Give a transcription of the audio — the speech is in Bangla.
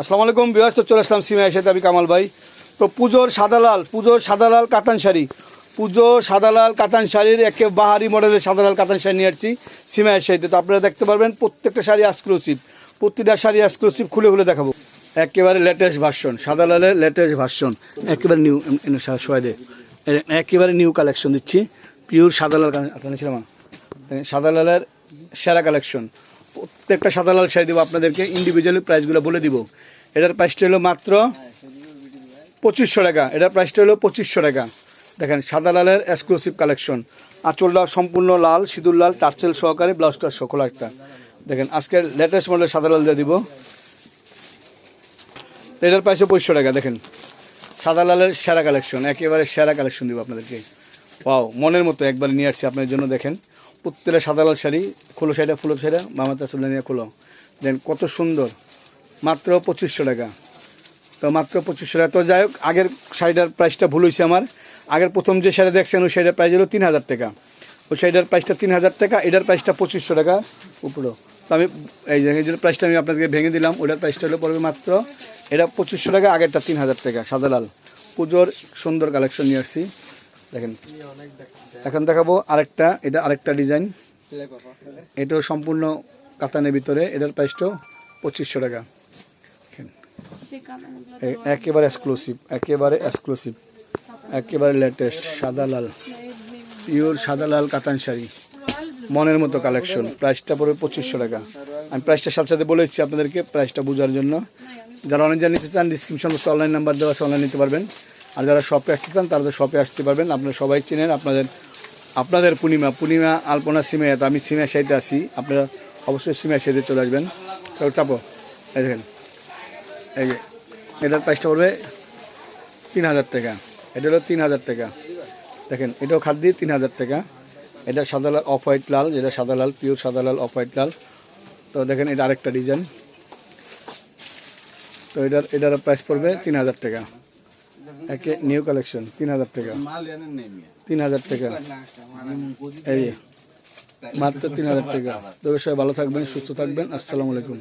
আসসালামু আলাইকুম বিবাস তো চলে আসলাম সিমা এসে আমি কামাল ভাই। তো পুজোর সাদালাল পুজোর সাদালাল কাতান শাড়ি পুজো সাদালাল কাতান শাড়ির একে বাহারি মডেলের সাদালাল কাতান শাড়ি নিয়ে আসছি সিমা শাড়িতে তো আপনারা দেখতে পারবেন, প্রত্যেকটা শাড়ি এক্সক্লুসিভ প্রতিটা শাড়ি এক্সক্লুসিভ খুলে খুলে দেখাবো। একেবারে লেটেস্ট ভার্সন সাদালালের লেটেস্ট ভার্সন একেবারে নিউ সয় দে। এ- একেবারে নিউ কালেকশন দিচ্ছি। পিওর সাদালাল কাতান ছিলাম সাদালালের সেরা কালেকশন প্রত্যেকটা সাদা লাল শাড়ি দেবো আপনাদেরকে ইন্ডিভিজুয়ালি প্রাইসগুলো বলে দিব। এটার প্রাইসটা হলো মাত্র পঁচিশশো টাকা। এটার প্রাইসটা হলো পঁচিশশো টাকা। দেখেন, সাদা লালের এক্সক্লুসিভ কালেকশন আঁচলটা সম্পূর্ণ লাল, সিঁদুর লাল, টার্সেল সহকারে, ব্লাউজটা সকল একটা। দেখেন, আজকের লেটেস্ট মডেল সাদা লাল দিয়ে দিব। এটার প্রাইসও পঁচিশশো টাকা, দেখেন। সাদা লালের সেরা কালেকশন একেবারে সেরা কালেকশন দিব আপনাদেরকে। পাও মনের মতো একবার নিয়ে আসছি আপনার জন্য, দেখেন। প্রত্যেকটা সাদা লাল শাড়ি, খুলো শাড়িটা ফুলো মামাতা চলে নিয়ে খুলো। দেন কত সুন্দর। মাত্র পঁচিশশো টাকা। তো মাত্র পঁচিশশো টাকা। তো যাই হোক, আগের শাড়িটার প্রাইসটা ভুল হয়েছে আমার। আগের প্রথম যে শাড়ি দেখছেন, ওই শাড়িটার প্রাইস হলো তিন হাজার টাকা। ওই শাড়িটার প্রাইসটা তিন হাজার টাকা, এটার প্রাইসটা পঁচিশশো টাকা উপরও তো আমি, এই যে প্রাইসটা আমি আপনাদেরকে ভেঙে দিলাম, ওটার প্রাইসটা হলো পড়বে মাত্র, এটা পঁচিশশো টাকা, আগেরটা তিন হাজার টাকা সাদা লাল পুজোর সুন্দর কালেকশন নিয়ে আসছি। দেখেন। এখন দেখাবো আরেকটা এটা আরেকটা ডিজাইন। এটাও সম্পূর্ণ কাতানের ভিতরে এটার প্রাইসটাও পঁচিশশো টাকা। একেবারে এক্সক্লুসিভ একেবারে এক্সক্লুসিভ একেবারে লেটেস্ট সাদা লাল। পিওর সাদা লাল কাতান শাড়ি। মনের মতো কালেকশন প্রাইসটা পড়বে পঁচিশশো টাকা। আমি প্রাইসটা সাথে সাথে বলেছি আপনাদেরকে প্রাইসটা বোঝার জন্য। যারা অনেক জানিতে চান ডিসক্রিপশন বক্সে অনলাইন নাম্বার দেওয়া আছে অনলাইন নিতে পারবেন। আর যারা শপে আসতে চান, তারা শপে আসতে পারবেন। আপনারা সবাই চেনেন আপনাদের আপনাদের পূর্ণিমা পূর্ণিমা আলপনা সিমে, তো আমি সিমে সাইতে আসি আপনারা অবশ্যই সিমে সাইতে চলে আসবেন। তো চাপো, এই দেখেন, এই যে, এটার প্রাইসটা পড়বে তিন হাজার টাকা। এটা হলো তিন হাজার টাকা। দেখেন, এটাও খাদ্য তিন হাজার টাকা। এটা সাদা লাল, অফ হোয়াইট লাল, যেটা সাদা লাল পিওর সাদা লাল, অফ হোয়াইট লাল। তো দেখেন, এটা আরেকটা ডিজাইন। তো এটার এটার প্রাইস পড়বে তিন হাজার টাকা। একে নিউ কালেকশন তিন হাজার টাকা। তিন হাজার টাকা। এই মাত্র তিন হাজার টাকা। তবে সবাই ভালো থাকবেন, সুস্থ থাকবেন। আসসালামু আলাইকুম।